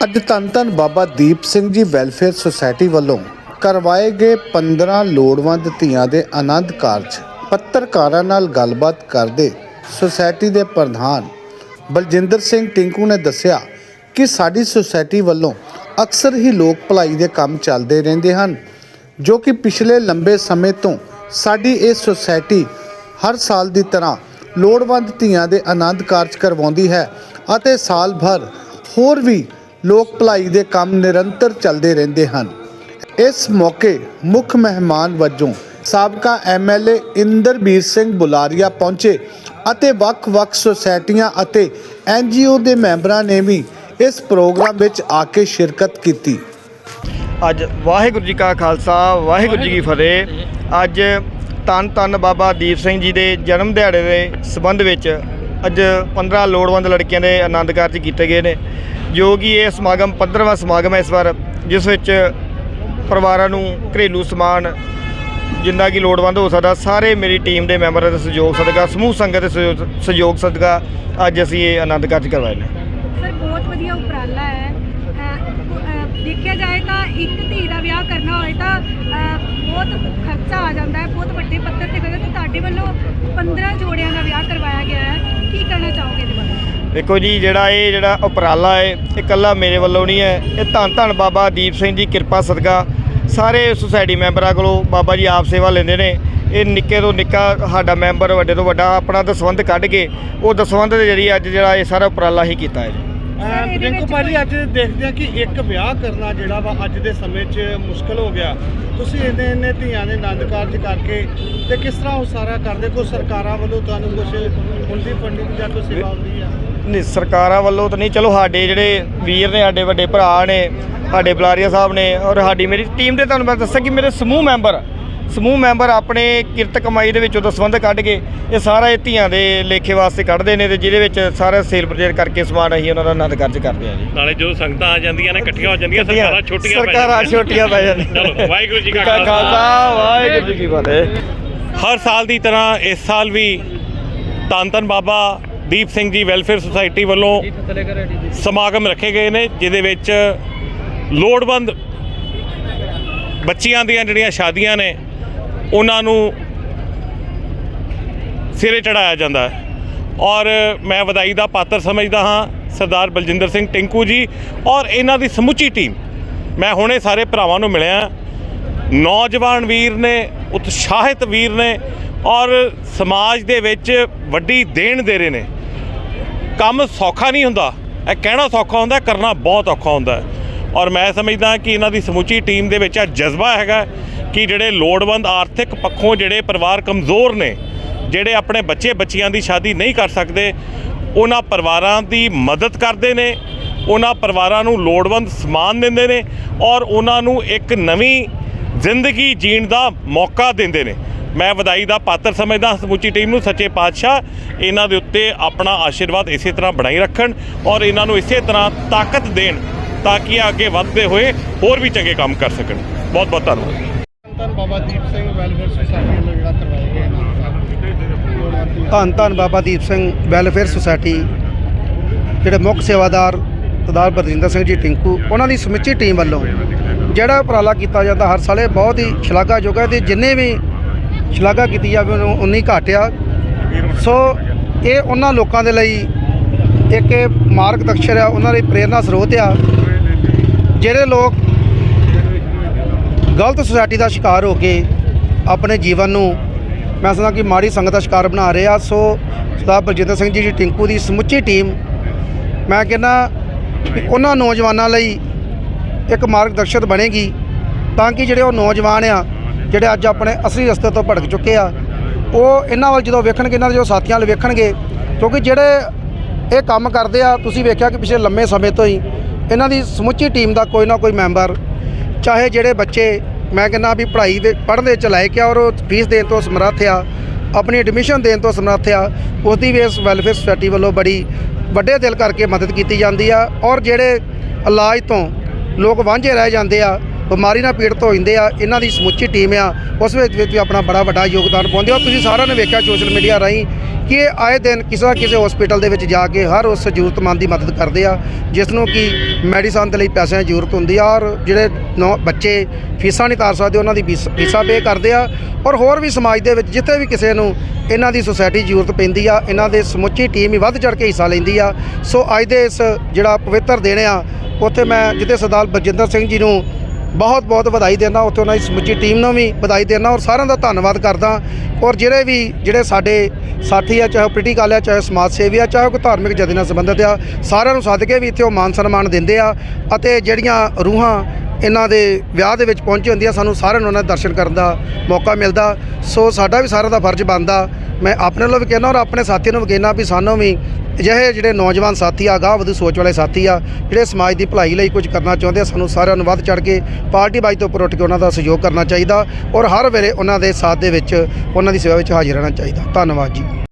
ਅੱਜ ਧੰਨ ਧੰਨ ਬਾਬਾ ਦੀਪ ਸਿੰਘ ਜੀ ਵੈਲਫੇਅਰ ਸੁਸਾਇਟੀ ਵੱਲੋਂ ਕਰਵਾਏ ਗਏ 15 ਲੋੜਵੰਦ ਧੀਆਂ ਦੇ ਆਨੰਦ ਕਾਰਜ ਪੱਤਰਕਾਰਾਂ ਨਾਲ ਗੱਲਬਾਤ ਕਰਦੇ ਸੁਸਾਇਟੀ ਦੇ ਪ੍ਰਧਾਨ ਬਲਜਿੰਦਰ ਸਿੰਘ ਟਿੰਕੂ ਨੇ ਦੱਸਿਆ ਕਿ ਸਾਡੀ ਸੁਸਾਇਟੀ ਵੱਲੋਂ ਅਕਸਰ ਹੀ ਲੋਕ ਭਲਾਈ ਦੇ ਕੰਮ ਚੱਲਦੇ ਰਹਿੰਦੇ ਹਨ, ਜੋ ਕਿ ਪਿਛਲੇ ਲੰਬੇ ਸਮੇਂ ਤੋਂ ਸਾਡੀ ਇਹ ਸੁਸਾਇਟੀ ਹਰ ਸਾਲ ਦੀ ਤਰ੍ਹਾਂ ਲੋੜਵੰਦ ਧੀਆਂ ਦੇ ਆਨੰਦ ਕਾਰਜ ਕਰਵਾਉਂਦੀ ਹੈ ਅਤੇ ਸਾਲ ਭਰ ਹੋਰ ਵੀ ਲੋਕ ਭਲਾਈ ਦੇ ਕੰਮ ਨਿਰੰਤਰ ਚੱਲਦੇ ਰਹਿੰਦੇ ਹਨ। ਇਸ ਮੌਕੇ ਮੁੱਖ ਮਹਿਮਾਨ ਵਜੋਂ ਸਾਬਕਾ ਐਮਐਲਏ ਇੰਦਰਬੀਰ ਸਿੰਘ ਬੁਲਾਰੀਆ ਪਹੁੰਚੇ ਅਤੇ ਵੱਖ-ਵੱਖ ਸੁਸਾਇਟੀਆਂ ਅਤੇ ਐਨਜੀਓ ਦੇ ਮੈਂਬਰਾਂ ਨੇ ਵੀ ਇਸ ਪ੍ਰੋਗਰਾਮ ਵਿੱਚ ਆ ਕੇ ਸ਼ਿਰਕਤ ਕੀਤੀ। ਅੱਜ ਵਾਹਿਗੁਰੂ ਜੀ ਕਾ ਖਾਲਸਾ, ਵਾਹਿਗੁਰੂ ਜੀ ਕੀ ਫਤਿਹ। ਅੱਜ ਧੰਨ ਧੰਨ ਬਾਬਾ ਦੀਪ ਸਿੰਘ ਜੀ ਦੇ ਜਨਮ ਦਿਹਾੜੇ ਦੇ ਸਬੰਧ ਵਿੱਚ ਅੱਜ 15 ਲੋੜਵੰਦ ਲੜਕੀਆਂ ਦੇ ਆਨੰਦ ਕਾਰਜ ਕੀਤੇ ਗਏ ਨੇ। ਜੋ ਕਿ ਇਹ ਸਮਾਗਮ 15ਵਾਂ ਸਮਾਗਮ ਹੈ ਇਸ ਵਾਰ, ਜਿਸ ਵਿੱਚ ਪਰਿਵਾਰਾਂ ਨੂੰ ਘਰੇਲੂ ਸਮਾਨ ਜਿੰਨਾ ਕਿ ਲੋੜਵੰਦ ਹੋ ਸਕਦਾ, ਸਾਰੇ ਮੇਰੀ ਟੀਮ ਦੇ ਮੈਂਬਰਾਂ ਦੇ ਸਹਿਯੋਗ ਸਦਕਾ, ਸਮੂਹ ਸੰਗਤ ਦੇ ਸਹਿਯੋਗ- ਸਦਕਾ ਅੱਜ ਅਸੀਂ ਇਹ ਆਨੰਦ ਕਾਰਜ ਕਰਵਾਏ ਨੇ। ਸਰ, ਬਹੁਤ ਵਧੀਆ ਉਪਰਾਲਾ ਹੈ। ਦੇਖਿਆ ਜਾਏ ਤਾਂ ਇੱਕ ਧੀ ਦਾ ਵਿਆਹ ਕਰਨਾ ਹੋਏ ਤਾਂ ਬਹੁਤ ਖਰਚਾ ਆ ਜਾਂਦਾ ਹੈ, ਬਹੁਤ ਵੱਡੇ ਪੱਧਰ ਤੇ ਕਰਦਾ ਤੇ ਤੁਹਾਡੇ ਵੱਲੋਂ 15 ਜੋੜਿਆਂ ਦਾ ਵਿਆਹ ਕਰਵਾਇਆ ਗਿਆ ਹੈ। ਕੀ ਕਹਿਣਾ ਚਾਹੋਗੇ ਇਹਦੇ ਬਾਰੇ? ਦੇਖੋ ਜੀ ਜਿਹੜਾ ਇਹ ਜਿਹੜਾ ਉਪਰਾਲਾ ਹੈ ਇਹ ਇਕੱਲਾ ਮੇਰੇ ਵੱਲੋਂ ਨਹੀਂ ਹੈ। ਇਹ ਧੰਨ ਧੰਨ ਬਾਬਾ ਦੀਪ ਸਿੰਘ ਜੀ ਕਿਰਪਾ ਸਦਕਾ। ਸਾਰੇ ਸੁਸਾਇਟੀ ਮੈਂਬਰਾਂ ਕੋਲੋਂ ਬਾਬਾ ਜੀ ਆਪ ਸੇਵਾ ਲੈਂਦੇ ਨੇ। ਇਹ ਨਿੱਕੇ ਤੋਂ ਨਿੱਕਾ ਸਾਡਾ ਮੈਂਬਰ ਵੱਡੇ ਤੋਂ ਵੱਡਾ ਆਪਣਾ ਦਸਵੰਧ ਕੱਢ ਕੇ ਉਹ ਦਸਵੰਧ ਦੇ ਜਰੀਏ ਅੱਜ ਜਿਹੜਾ ਇਹ ਸਾਰਾ ਉਪਰਾਲਾ ਹੀ ਕੀਤਾ ਹੈ। ਰਿੰਕੂ ਭਾਜੀ ਅੱਜ ਦੇਖਦੇ ਆ ਕਿ ਇੱਕ ਵਿਆਹ ਕਰਨਾ ਜਿਹੜਾ ਵਾ ਅੱਜ ਦੇ ਸਮੇਂ 'ਚ ਮੁਸ਼ਕਲ ਹੋ ਗਿਆ। ਤੁਸੀਂ ਇੰਨੇ ਇੰਨੇ ਧੀਆਂ ਦੇ ਆਨੰਦ ਕਾਰਜ ਕਰਕੇ ਤੇ ਕਿਸ ਤਰ੍ਹਾਂ ਉਹ ਸਾਰਾ ਕਰਦੇ? ਕੋਈ ਸਰਕਾਰਾਂ ਵੱਲੋਂ ਤੁਹਾਨੂੰ ਕੁਝ ਹੁੰਦੀ ਫੰਡਿੰਗ ਜਾਂ ਕੋਈ ਸੇਵਾ ਹੁੰਦੀ ਆ? ਨਹੀਂ ਸਰਕਾਰਾਂ ਵੱਲੋਂ ਤਾਂ ਨਹੀਂ ਚਲੋ ਸਾਡੇ ਜਿਹੜੇ ਵੀਰ ਨੇ ਸਾਡੇ ਵੱਡੇ ਭਰਾ ਨੇ ਸਾਡੇ ਬੁਲਾਰੀਆ ਸਾਹਿਬ ਨੇ ਔਰ ਸਾਡੀ ਮੇਰੀ ਟੀਮ ਦੇ ਤੁਹਾਨੂੰ ਮੈਂ ਦੱਸਿਆ ਕਿ ਮੇਰੇ ਸਮੂਹ ਮੈਂਬਰ ਸਮੂਹ ਮੈਂਬਰ ਆਪਣੇ ਕਿਰਤ ਕਮਾਈ ਦੇ ਵਿੱਚੋਂ ਦਸਵੰਧ ਕੱਢ ਕੇ ਇਹ ਸਾਰਾ ਇਹ ਧੀਆਂ ਦੇ ਲੇਖੇ ਵਾਸਤੇ ਕੱਢਦੇ ਨੇ ਤੇ ਜਿਹਦੇ ਵਿੱਚ ਸਾਰਾ ਸੇਲ ਪ੍ਰਚਾਰ ਕਰਕੇ ਸਮਾਨ ਅਸੀਂ ਉਹਨਾਂ ਦਾ ਆਨੰਦ ਕਾਰਜ ਕਰਦੇ ਹਾਂ ਜੀ। ਨਾਲੇ ਜੋ ਸੰਗਤਾਂ ਆ ਜਾਂਦੀਆਂ ਨੇ ਇਕੱਠੀਆਂ ਹੋ ਜਾਂਦੀਆਂ ਸਰਕਾਰਾਂ ਛੋਟੀਆਂ ਪੈ ਸਰਕਾਰਾਂ। ਛੋਟੀਆਂ ਪੈ ਜਾਂਦੀਆਂ ਚਲੋ ਵਾਹਿਗੁਰੂ ਜੀ ਕਾ ਖਾਲਸਾ। ਵਾਹਿਗੁਰੂ ਜੀ ਕੀ ਫਤਿਹ। ਹਰ ਸਾਲ ਦੀ ਤਰ੍ਹਾਂ ਇਸ ਸਾਲ ਵੀ ਧੰਨ ਧੰਨ ਬਾਬਾ ਦੀਪ ਸਿੰਘ ਜੀ ਵੈਲਫੇਅਰ ਸੁਸਾਇਟੀ ਵੱਲੋਂ ਸਮਾਗਮ ਰੱਖੇ ਗਏ ਨੇ, ਜਿਹਦੇ ਵਿੱਚ ਲੋੜਵੰਦ ਬੱਚੀਆਂ ਦੀਆਂ ਜਿਹੜੀਆਂ ਸ਼ਾਦੀਆਂ ਨੇ, ਉਹਨਾਂ ਨੂੰ ਸਿਰੇ ਚੜਾਇਆ ਜਾਂਦਾ ਹੈ। ਔਰ ਮੈਂ ਵਧਾਈ ਦਾ ਪਾਤਰ ਸਮਝਦਾ ਹਾਂ, ਸਰਦਾਰ ਬਲਜਿੰਦਰ ਸਿੰਘ ਟਿੰਕੂ ਜੀ ਔਰ ਇਹਨਾਂ ਦੀ ਸਮੁੱਚੀ ਟੀਮ। ਮੈਂ ਹੁਣੇ ਸਾਰੇ ਭਰਾਵਾਂ ਨੂੰ ਮਿਲਿਆ, ਨੌਜਵਾਨ ਵੀਰ ਨੇ, ਉਤਸ਼ਾਹਿਤ ਵੀਰ ਨੇ ਔਰ ਸਮਾਜ ਦੇ ਵਿੱਚ ਵੱਡੀ ਦੇਣ ਦੇ ਰਹੇ ਨੇ। ਕੰਮ ਸੌਖਾ ਨਹੀਂ ਹੁੰਦਾ। ਇਹ ਕਹਿਣਾ ਸੌਖਾ ਹੁੰਦਾ, ਕਰਨਾ ਬਹੁਤ ਔਖਾ ਹੁੰਦਾ। ਔਰ ਮੈਂ ਸਮਝਦਾ ਕਿ ਇਹਨਾਂ ਦੀ ਸਮੁੱਚੀ ਟੀਮ ਦੇ ਵਿੱਚ ਇਹ ਜਜ਼ਬਾ ਹੈਗਾ ਕਿ ਜਿਹੜੇ ਲੋੜਵੰਦ ਆਰਥਿਕ ਪੱਖੋਂ ਜਿਹੜੇ ਪਰਿਵਾਰ ਕਮਜ਼ੋਰ ਨੇ, ਜਿਹੜੇ ਆਪਣੇ ਬੱਚੇ ਬੱਚੀਆਂ ਦੀ ਸ਼ਾਦੀ ਨਹੀਂ ਕਰ ਸਕਦੇ, ਉਹਨਾਂ ਪਰਿਵਾਰਾਂ ਦੀ ਮਦਦ ਕਰਦੇ ਨੇ, ਉਹਨਾਂ ਪਰਿਵਾਰਾਂ ਨੂੰ ਲੋੜਵੰਦ ਸਮਾਨ ਦਿੰਦੇ ਨੇ ਔਰ ਉਹਨਾਂ ਨੂੰ ਇੱਕ ਨਵੀਂ ਜ਼ਿੰਦਗੀ ਜੀਣ ਦਾ ਮੌਕਾ ਦਿੰਦੇ ਨੇ। ਮੈਂ ਵਧਾਈ ਦਾ ਪਾਤਰ ਸਮਝਦਾ ਸਮੁੱਚੀ ਟੀਮ ਨੂੰ ਸੱਚੇ ਪਾਤਸ਼ਾਹ ਇਹਨਾਂ ਦੇ ਉੱਤੇ ਆਪਣਾ ਆਸ਼ੀਰਵਾਦ ਇਸੇ ਤਰ੍ਹਾਂ ਬਣਾਈ ਰੱਖਣ ਔਰ ਇਹਨਾਂ ਨੂੰ ਇਸੇ ਤਰ੍ਹਾਂ ਤਾਕਤ ਦੇਣ ਤਾਂ ਕਿ ਇਹ ਅੱਗੇ ਵਧਦੇ ਹੋਏ ਹੋਰ ਵੀ ਚੰਗੇ ਕੰਮ ਕਰ ਸਕਣ। ਬਹੁਤ ਬਹੁਤ ਧੰਨਵਾਦ। ਧੰਨ ਬਾਬਾ ਦੀਪ ਸਿੰਘ ਵੈਲਫੇਅਰ ਸੁਸਾਇਟੀ ਵੱਲੋਂ ਜਿਹੜਾ ਕਰਵਾਏ ਗਏ ਆਨੰਦ ਕਾਰਜ ਧੰਨ ਧੰਨ ਬਾਬਾ ਦੀਪ ਸਿੰਘ ਵੈਲਫੇਅਰ ਸੁਸਾਇਟੀ ਜਿਹੜੇ ਮੁੱਖ ਸੇਵਾਦਾਰ ਸਰਦਾਰ ਬਰਜਿੰਦਰ ਸਿੰਘ ਜੀ ਟਿੰਕੂ ਉਹਨਾਂ ਦੀ ਸਮੁੱਚੀ ਟੀਮ ਵੱਲੋਂ ਜਿਹੜਾ ਉਪਰਾਲਾ ਕੀਤਾ ਜਾਂਦਾ ਹਰ ਸਾਲ ਇਹ ਬਹੁਤ ਹੀ ਸ਼ਲਾਘਾਯੋਗ ਹੈ ਤੇ ਜਿੰਨੇ ਵੀ ਸ਼ਲਾਘਾ ਕੀਤੀ ਜਾਵੇ ਉਹਨੂੰ ਉਨੀ ਘੱਟ ਆ ਸੋ ਇਹ ਉਹਨਾਂ ਲੋਕਾਂ ਦੇ ਲਈ ਇੱਕ ਇਹ ਮਾਰਗਦਰਸ਼ਕ ਆ, ਉਹਨਾਂ ਲਈ ਪ੍ਰੇਰਨਾ ਸਰੋਤ ਆ, ਜਿਹੜੇ ਲੋਕ ਗਲਤ ਸੁਸਾਇਟੀ ਦਾ ਸ਼ਿਕਾਰ ਹੋ ਕੇ ਆਪਣੇ ਜੀਵਨ ਨੂੰ, ਮੈਂ ਸਮਝਦਾ ਕਿ ਮਾੜੀ ਸੰਗਤ ਦਾ ਸ਼ਿਕਾਰ ਬਣਾ ਰਹੇ ਆ। ਸੋ ਸਰਦਾਰ ਬਲਜਿੰਦਰ ਸਿੰਘ ਜੀ ਦੀ ਟਿੰਕੂ ਦੀ ਸਮੁੱਚੀ ਟੀਮ, ਮੈਂ ਕਹਿੰਦਾ ਉਹਨਾਂ ਨੌਜਵਾਨਾਂ ਲਈ ਇੱਕ ਮਾਰਗਦਰਸ਼ਕ ਬਣੇਗੀ, ਤਾਂ ਕਿ ਜਿਹੜੇ ਉਹ ਨੌਜਵਾਨ ਆ ਜਿਹੜੇ ਅੱਜ ਆਪਣੇ ਅਸਲੀ ਰਸਤੇ ਤੋਂ ਭਟਕ ਚੁੱਕੇ ਆ, ਉਹ ਇਹਨਾਂ ਵੱਲ ਜਦੋਂ ਵੇਖਣਗੇ, ਇਹਨਾਂ ਦੇ ਜੋ ਸਾਥੀਆਂ ਵੱਲ ਵੇਖਣਗੇ, ਕਿਉਂਕਿ ਜਿਹੜੇ ਇਹ ਕੰਮ ਕਰਦੇ ਆ, ਤੁਸੀਂ ਵੇਖਿਆ ਕਿ ਪਿਛਲੇ ਲੰਮੇ ਸਮੇਂ ਤੋਂ ਹੀ ਇਹਨਾਂ ਦੀ ਸਮੁੱਚੀ ਟੀਮ ਦਾ ਕੋਈ ਨਾ ਕੋਈ ਮੈਂਬਰ, ਚਾਹੇ ਜਿਹੜੇ ਬੱਚੇ, ਮੈਂ ਕਹਿੰਦਾ ਵੀ ਪੜ੍ਹਾਈ ਦੇ, ਪੜ੍ਹਨ ਦੇ ਚ ਲਾਇਕ ਆ ਔਰ ਉਹ ਫੀਸ ਦੇਣ ਤੋਂ ਸਮਰੱਥ ਆ, ਆਪਣੀ ਐਡਮਿਸ਼ਨ ਦੇਣ ਤੋਂ ਸਮਰੱਥ ਆ ਉਸ ਦੀ ਵੀ ਇਸ ਵੈਲਫੇਅਰ ਸੁਸਾਇਟੀ ਵੱਲੋਂ ਬੜੀ ਵੱਡੇ ਦਿਲ ਕਰਕੇ ਮਦਦ ਕੀਤੀ ਜਾਂਦੀ ਆ ਔਰ ਜਿਹੜੇ ਇਲਾਜ ਤੋਂ ਲੋਕ ਵਾਂਝੇ ਰਹਿ ਜਾਂਦੇ ਆ ਬਿਮਾਰੀ ਨਾਲ ਪੀੜਤ ਹੋ ਜਾਂਦੇ ਆ, ਇਹਨਾਂ ਦੀ ਸਮੁੱਚੀ ਟੀਮ ਆ, ਉਸ ਵਿੱਚ ਵੀ ਆਪਣਾ ਬੜਾ ਵੱਡਾ ਯੋਗਦਾਨ ਪਾਉਂਦੇ ਆ ਔਰ ਤੁਸੀਂ ਸਾਰਿਆਂ ਨੇ ਵੇਖਿਆ ਸੋਸ਼ਲ ਮੀਡੀਆ ਰਾਹੀਂ ਕਿ ਆਏ ਦਿਨ ਕਿਸੇ ਨਾ ਕਿਸੇ ਹਸਪੀਟਲ ਦੇ ਵਿੱਚ ਜਾ ਕੇ ਹਰ ਉਸ ਜ਼ਰੂਰਤਮੰਦ ਦੀ ਮਦਦ ਕਰਦੇ ਆ ਜਿਸ ਨੂੰ ਕਿ ਮੈਡੀਸਨ ਦੇ ਲਈ ਪੈਸਿਆਂ ਦੀ ਜ਼ਰੂਰਤ ਹੁੰਦੀ ਆ ਔਰ ਜਿਹੜੇ ਨੌ ਬੱਚੇ ਫੀਸਾਂ ਨਹੀਂ ਤਾਰ ਸਕਦੇ, ਉਹਨਾਂ ਦੀ ਫੀਸ- ਫੀਸਾਂ ਪੇ ਕਰਦੇ ਆ। ਔਰ ਹੋਰ ਵੀ ਸਮਾਜ ਦੇ ਵਿੱਚ ਜਿੱਥੇ ਵੀ ਕਿਸੇ ਨੂੰ ਇਹਨਾਂ ਦੀ ਸੁਸਾਇਟੀ ਜ਼ਰੂਰਤ ਪੈਂਦੀ ਆ, ਇਹਨਾਂ ਦੇ ਸਮੁੱਚੀ ਟੀਮ ਹੀ ਵੱਧ ਚੜ ਕੇ ਹਿੱਸਾ ਲੈਂਦੀ ਆ। ਸੋ ਅੱਜ ਦੇ ਇਸ ਜਿਹੜਾ ਪਵਿੱਤਰ ਦਿਨ ਆ, ਉੱਥੇ ਮੈਂ ਜਿੱਥੇ ਸਰਦਾਰ ਬਲਜਿੰਦਰ ਸਿੰਘ ਜੀ ਨੂੰ ਬਹੁਤ ਬਹੁਤ ਵਧਾਈ ਦਿੰਦਾ, ਉੱਥੇ ਉਹਨਾਂ ਦੀ ਸਮੁੱਚੀ ਟੀਮ ਨੂੰ ਵੀ ਵਧਾਈ ਦਿੰਦਾ ਔਰ ਸਾਰਿਆਂ ਦਾ ਧੰਨਵਾਦ ਕਰਦਾ। ਔਰ ਜਿਹੜੇ ਵੀ, ਜਿਹੜੇ ਸਾਡੇ ਸਾਥੀ ਆ, ਚਾਹੇ ਪੋਲੀਟੀਕਲ ਆ, ਚਾਹੇ ਸਮਾਜ ਸੇਵੀ ਆ, ਚਾਹੇ ਕੋਈ ਧਾਰਮਿਕ ਜਥੇ ਨਾਲ ਸੰਬੰਧਿਤ ਆ, ਸਾਰਿਆਂ ਨੂੰ ਸੱਦ ਕੇ ਵੀ ਇੱਥੇ ਉਹ ਮਾਨ ਸਨਮਾਨ ਦਿੰਦੇ ਆ ਅਤੇ ਜਿਹੜੀਆਂ ਰੂਹਾਂ ਇਹਨਾਂ ਦੇ ਵਿਆਹ ਦੇ ਵਿੱਚ ਪਹੁੰਚੀ ਹੁੰਦੀਆਂ, ਸਾਨੂੰ ਸਾਰਿਆਂ ਨੂੰ ਉਹਨਾਂ ਦੇ ਦਰਸ਼ਨ ਕਰਨ ਦਾ ਮੌਕਾ ਮਿਲਦਾ। ਸੋ ਸਾਡਾ ਵੀ ਸਾਰਿਆਂ ਦਾ ਫਰਜ਼ ਬਣਦਾ। ਮੈਂ ਆਪਣੇ ਵੱਲੋਂ ਵੀ ਕਹਿੰਦਾ ਔਰ ਆਪਣੇ ਸਾਥੀਆਂ ਨੂੰ ਵੀ ਕਹਿੰਦਾ ਵੀ ਸਾਨੂੰ ਵੀ ਅਜਿਹੇ ਜਿਹੜੇ ਨੌਜਵਾਨ ਸਾਥੀ ਆ, ਅਗਾਂਹ ਵਧੂ ਸੋਚ ਵਾਲੇ ਸਾਥੀ ਆ, ਜਿਹੜੇ ਸਮਾਜ ਦੀ ਭਲਾਈ ਲਈ ਕੁਝ ਕਰਨਾ ਚਾਹੁੰਦੇ ਆ, ਸਾਨੂੰ ਸਾਰਿਆਂ ਨੂੰ ਵੱਧ ਚੜ ਕੇ ਪਾਰਟੀ ਬਾਈ ਤੋਂ ਉੱਪਰ ਉੱਠ ਕੇ ਉਹਨਾਂ ਦਾ ਸਹਿਯੋਗ ਕਰਨਾ ਚਾਹੀਦਾ ਔਰ ਹਰ ਵੇਲੇ ਉਹਨਾਂ ਦੇ ਸਾਥ ਦੇ ਵਿੱਚ ਉਹਨਾਂ ਦੀ ਸੇਵਾ ਵਿੱਚ ਹਾਜ਼ਰ ਰਹਿਣਾ ਚਾਹੀਦਾ। ਧੰਨਵਾਦ ਜੀ।